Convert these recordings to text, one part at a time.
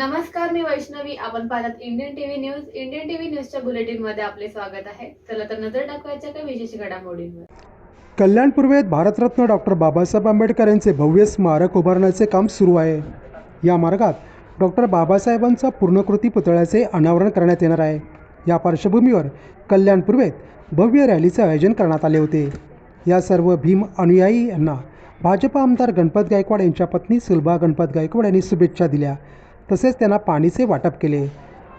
नमस्कार मी वैष्णवी. आपण पाहतात Indian TV news Indian TV न्यूजच्या बुलेटिनमध्ये आपले स्वागत आहे. चला तर नजर टाकवायच्या काही विशेष घडामोडींवर. कल्याण पूर्वेत भारतरत्न डॉक्टर बाबासाहेब आंबेडकर यांचे भव्य स्मारक उभारण्याचे काम सुरू आहे. या मार्गात डॉक्टर बाबासाहेबांचा पूर्णकृती पुतळ्याचे अनावरण करण्यात येणार आहे. या पार्श्वभूमीवर कल्याण पूर्वेत भव्य रॅलीचे आयोजन करण्यात आले होते. या सर्व भीम अनुयायी यांना भाजप आमदार गणपत गायकवाड यांच्या पत्नी सुलभा गणपत गायकवाड यांनी शुभेच्छा दिल्या. तसेच त्यांना पाणीचे वाटप केले.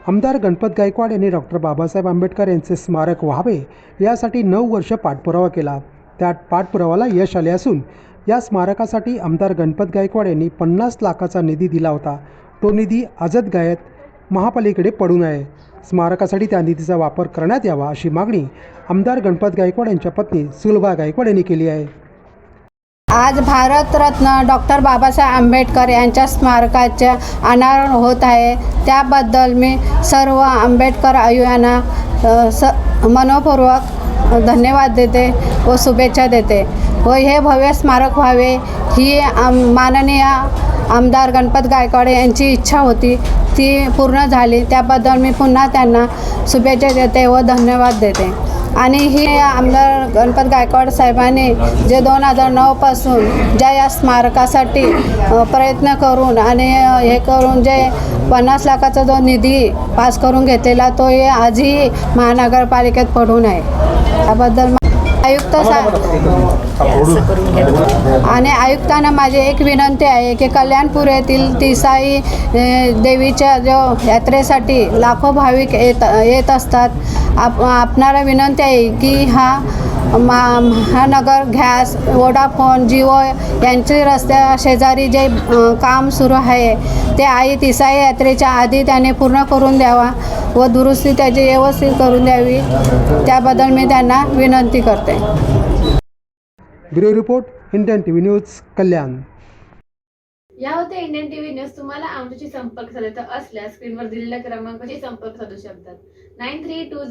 आमदार गणपत गायकवाड यांनी डॉक्टर बाबासाहेब आंबेडकर यांचे स्मारक व्हावे यासाठी नऊ वर्ष पाठपुरावा केला. त्या पाठपुरावाला यश आले असून या स्मारकासाठी आमदार गणपत गायकवाड यांनी पन्नास लाखाचा निधी दिला होता. तो निधी आजत गायत महापालिकेकडे पडून आहे स्मारकासाठी त्या निधीचा वापर करण्यात यावा अशी मागणी आमदार गणपत गायकवाड यांच्या पत्नी सुलभा गायकवाड यांनी केली आहे. आज भारतरत्न डॉक्टर बाबासाहेब आंबेडकर यांच्या स्मारकाचे अनावरण होत आहे. त्याबद्दल मी सर्व आंबेडकर आयुयांना स मनपूर्वक धन्यवाद देते व शुभेच्छा देते व हे भव्य स्मारक व्हावे ही आम माननीय आमदार गणपत गायकवाड यांची इच्छा होती. ती पूर्ण झाली. त्याबद्दल मी पुन्हा त्यांना शुभेच्छा देते व धन्यवाद देते. आणि ही आमदार गणपत गायकवाड साहेबांनी जे दोन हजार नऊपासून ज्या या स्मारकासाठी प्रयत्न करून आणि हे करून जे पन्नास लाखाचा जो निधी पास करून घेतलेला तो हे आजही महानगरपालिकेत पडून आहे त्याबद्दल आयुक्त साहेब आणि आयुक्तांना माझी एक विनंती आहे की कल्याणपूर येथील तिसाई देवीच्या जो यात्रेसाठी लाखो भाविक येत येत असतात. आप आपणाला विनंती आहे की हा मा महानगर गॅस वोडाफोन जिओ यांचे रस्त्या शेजारी जे काम सुरू आहे ते आई तिसाई यात्रेच्या आधी त्याने पूर्ण करून द्यावा व दुरुस्ती त्याची व्यवस्थित करून द्यावी. त्याबद्दल मी त्यांना विनंती करते. Bureau report Indian T V news Kalyan. या होत्या इंडियन टीव्ही न्यूज. तुम्हाला आमच्याशी संपर्क साधायचा असल्यास स्क्रीनवर दिलेल्या क्रमांकाशी संपर्क साधू शकतात. Nine three to